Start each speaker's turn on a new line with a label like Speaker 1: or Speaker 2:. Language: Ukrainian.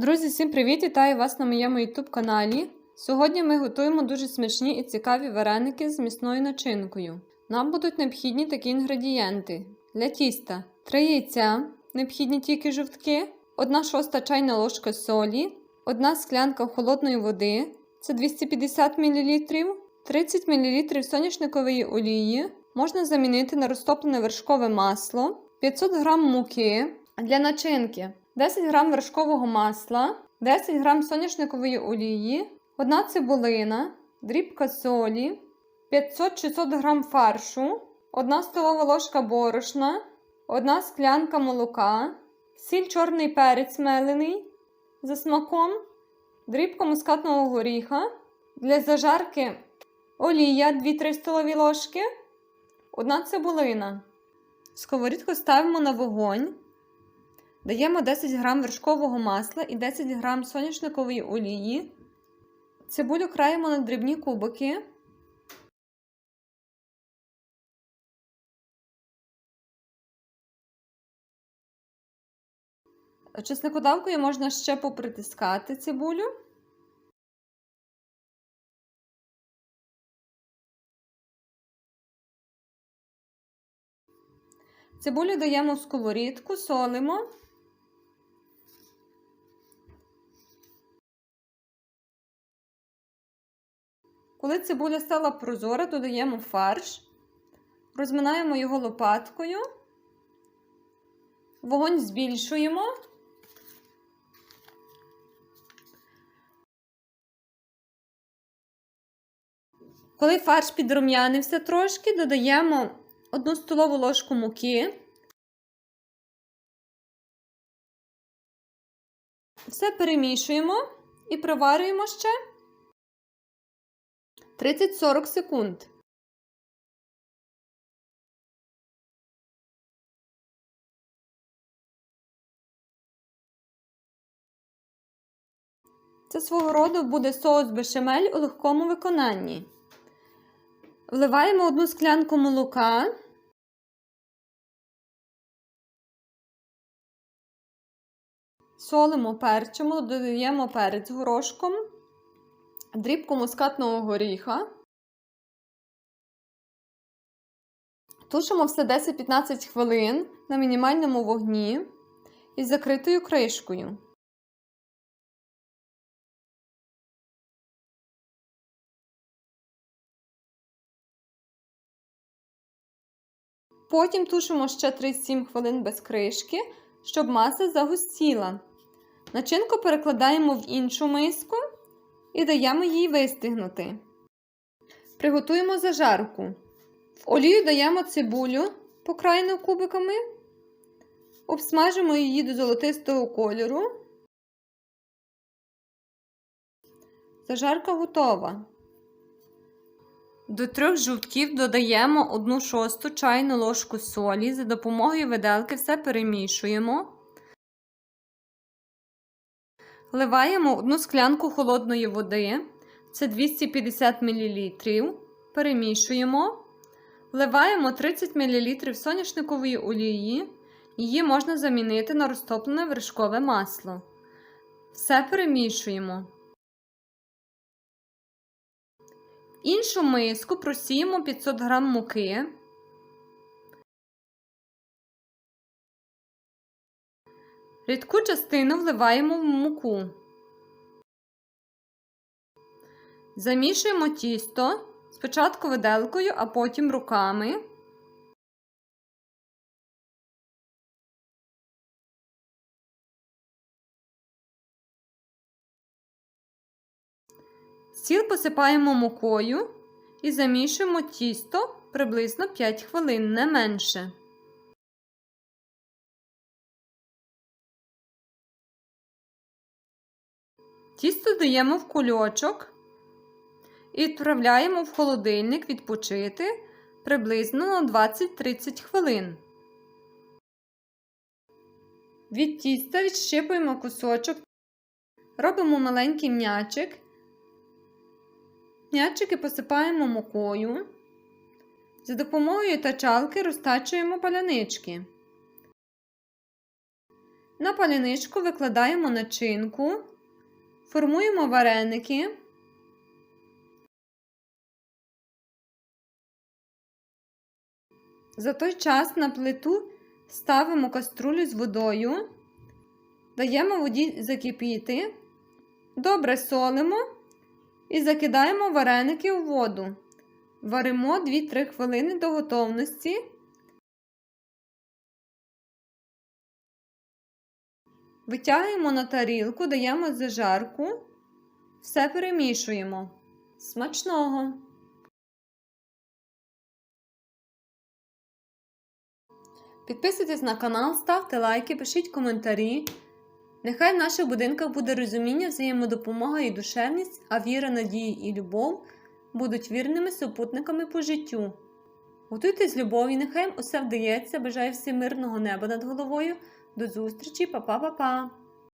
Speaker 1: Друзі, всім привіт! Вітаю вас на моєму YouTube каналі. Сьогодні ми готуємо дуже смачні і цікаві вареники з місною начинкою. Нам будуть необхідні такі інгредієнти: для тіста 3 яйця, необхідні тільки жовтки, 1 шоста чайна ложка солі, 1 склянка холодної води, це 250 мл, 30 мл соняшникової олії, можна замінити на розтоплене вершкове масло, 500 г муки для начинки. 10 грам вершкового масла, 10 грам соняшникової олії, 1 цибулина, дрібка солі, 500-600 грам фаршу, 1 столова ложка борошна, 1 склянка молока, сіль чорний перець мелений за смаком, дрібка мускатного горіха, для зажарки олія 2-3 столові ложки, 1 цибулина. Сковорідку ставимо на вогонь. Даємо 10 г вершкового масла і 10 г соняшникової олії. Цибулю краємо на дрібні кубики. Чесникодавкою можна ще попритискати цибулю. Цибулю даємо в сковорідку, солимо. Коли цибуля стала прозора, додаємо фарш, розминаємо його лопаткою, вогонь збільшуємо. Коли фарш підрум'янився трошки, додаємо 1 столову ложку муки. Все перемішуємо і проварюємо ще 30-40 секунд. Це свого роду буде соус бешамель у легкому виконанні. Вливаємо одну склянку молока. Солимо перчимо, додаємо перець горошком дрібку мускатного горіха. Тушимо все 10-15 хвилин на мінімальному вогні із закритою кришкою. Потім тушимо ще 37 хвилин без кришки, щоб маса загустіла. Начинку перекладаємо в іншу миску і даємо їй вистигнути. Приготуємо зажарку. В олію даємо цибулю покрайну кубиками, обсмажимо її до золотистого кольору. Зажарка готова. До трьох жовтків додаємо 1 шосту чайну ложку солі. За допомогою виделки все перемішуємо. Вливаємо одну склянку холодної води, це 250 мл. Перемішуємо. Вливаємо 30 мл соняшникової олії. Її можна замінити на розтоплене вершкове масло. Все перемішуємо. Іншу миску просіємо 500 г муки. Рідку частину вливаємо в муку. Замішуємо тісто спочатку виделкою, а потім руками. Стіл посипаємо мукою і замішуємо тісто приблизно 5 хвилин, не менше. Тісто даємо в кульочок і відправляємо в холодильник відпочити приблизно на 20-30 хвилин. Від тіста відщипуємо кусочок, робимо маленький м'ячик. М'ячики посипаємо мукою. За допомогою тачалки розтачуємо палянички. На паляничку викладаємо начинку, формуємо вареники. За той час на плиту ставимо каструлю з водою, даємо воді закипіти, добре солимо і закидаємо вареники у воду. Варимо 2-3 хвилини до готовності. Витягуємо на тарілку, даємо зажарку, все перемішуємо. Смачного! Підписуйтесь на канал, ставте лайки, пишіть коментарі. Нехай в наших будинках буде розуміння, взаємодопомога і душевність, а віра, надія і любов будуть вірними супутниками по життю. Готуйтесь з любов'ю, нехай усе вдається. Бажаю всім мирного неба над головою. До зустрічі, па-па-па-па!